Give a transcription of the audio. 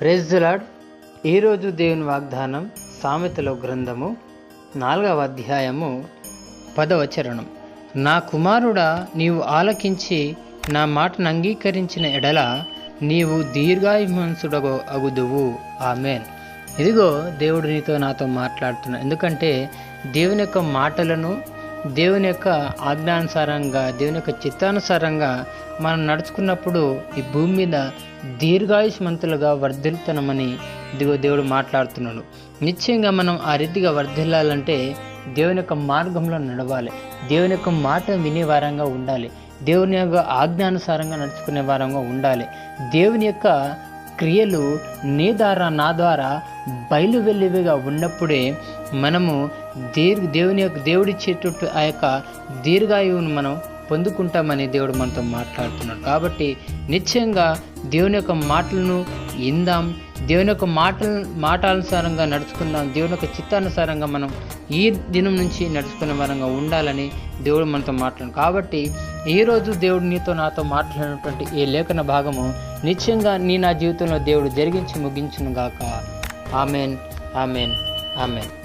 ప్రెజ్లాడ్ ఈరోజు దేవుని వాగ్దానం సామెతలో గ్రంథము నాలుగవ అధ్యాయము పదవ చరణం. నా కుమారుడా నీవు ఆలకించి నా మాటను అంగీకరించిన ఎడల నీవు దీర్ఘాయుమంసుడగో అగుదువు. ఆమెన్. ఇదిగో దేవుడు నీతో నాతో మాట్లాడుతున్నా. ఎందుకంటే దేవుని యొక్క మాటలను దేవుని యొక్క ఆజ్ఞానుసారంగా దేవుని యొక్క చిత్తానుసారంగా మనం నడుచుకున్నప్పుడు ఈ భూమి మీద దీర్ఘాయుష్మంతులుగా వర్ధిల్తనమని దిగో దేవుడు మాట్లాడుతున్నాడు. నిశ్చయంగా మనం ఆ రీతిగా వర్ధిల్లాలంటే దేవుని యొక్క మార్గంలో నడవాలి. దేవుని యొక్క మాట వినే వారంగా ఉండాలి. దేవుని యొక్క ఆజ్ఞానుసారంగా నడుచుకునే వారంగా ఉండాలి. దేవుని యొక్క క్రియలు నీ ద్వారా నా ద్వారా బయలు వెళ్ళివిగా ఉన్నప్పుడే మనము దీర్ఘ దేవుని యొక్క దేవుడిచ్చేటట్టు ఆ యొక్క దీర్ఘాయువును మనం పొందుకుంటామని దేవుడు మనతో మాట్లాడుతున్నాడు. కాబట్టి నిశ్చయంగా దేవుని యొక్క మాటలను ఇందాం. దేవుని యొక్క మాటల మాటానుసారంగా నడుచుకుందాం. దేవుని యొక్క చిత్తానుసారంగా మనం ఈ దినం నుంచి నడుచుకునే వరంగా ఉండాలని దేవుడు మనతో మాట్లాడు. కాబట్టి ఈరోజు దేవుడు నీతో నాతో మాట్లాడినటువంటి ఈ లేఖన భాగము నిశ్చయంగా నీ నా జీవితంలో దేవుడు జరిగించి ముగించును గాక. ఆమెన్. ఆమెన్. ఆమెన్.